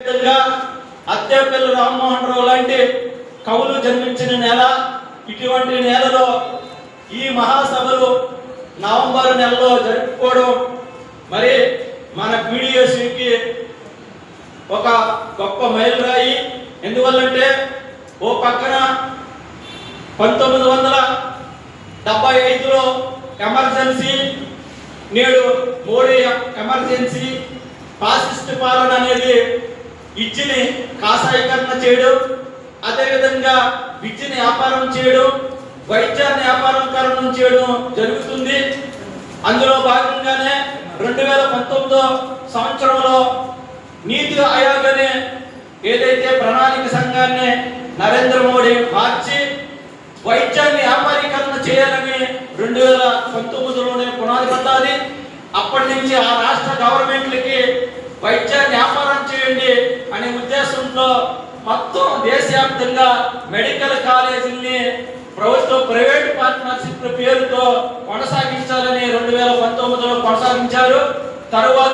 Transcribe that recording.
విధంగా అత్తేపల్లి రామ్మోహన్ రావు లాంటి కవులు జన్మించిన నేల ఇటువంటి నేలలో ఈ మహాసభలు నవంబర్ నెలలో జరుపుకోవడం మరి మన పీడిఎస్కి ఒక గొప్ప మైలురాయి. ఎందువల్లంటే ఓ పక్కన పంతొమ్మిది వందల డెబ్బై ఐదులో ఎమర్జెన్సీ నేడు మోడీ ఎమర్జెన్సీ ఫాసిస్ట్ పాలన అనేది విద్యని కాషాయకరణ చేయడం అదేవిధంగా విద్యని వ్యాపారం చేయడం వైద్యాన్ని వ్యాపారీకరణం చేయడం జరుగుతుంది. అందులో భాగంగానే రెండు వేల పంతొమ్మిదో సంవత్సరంలో నీతి ఆయోగ్ అనే ఏదైతే ప్రణాళిక సంఘాన్ని నరేంద్ర మోడీ మార్చి వైద్యాన్ని వ్యాపారీకరణ చేయాలని రెండు వేల పంతొమ్మిదిలోనే పునాది పడ్డాది అప్పటి నుంచి ఆ రాష్ట్ర గవర్నమెంట్లకి వైద్యాన్ని చేయండి అనే ఉద్దేశంతో మొత్తం దేశవ్యాప్తంగా మెడికల్ కాలేజీల్ని ప్రభుత్వ ప్రైవేట్ పార్ట్నర్షిప్ పేరుతో కొనసాగించాలని రెండు వేల పంతొమ్మిదిలో కొనసాగించారు. తర్వాత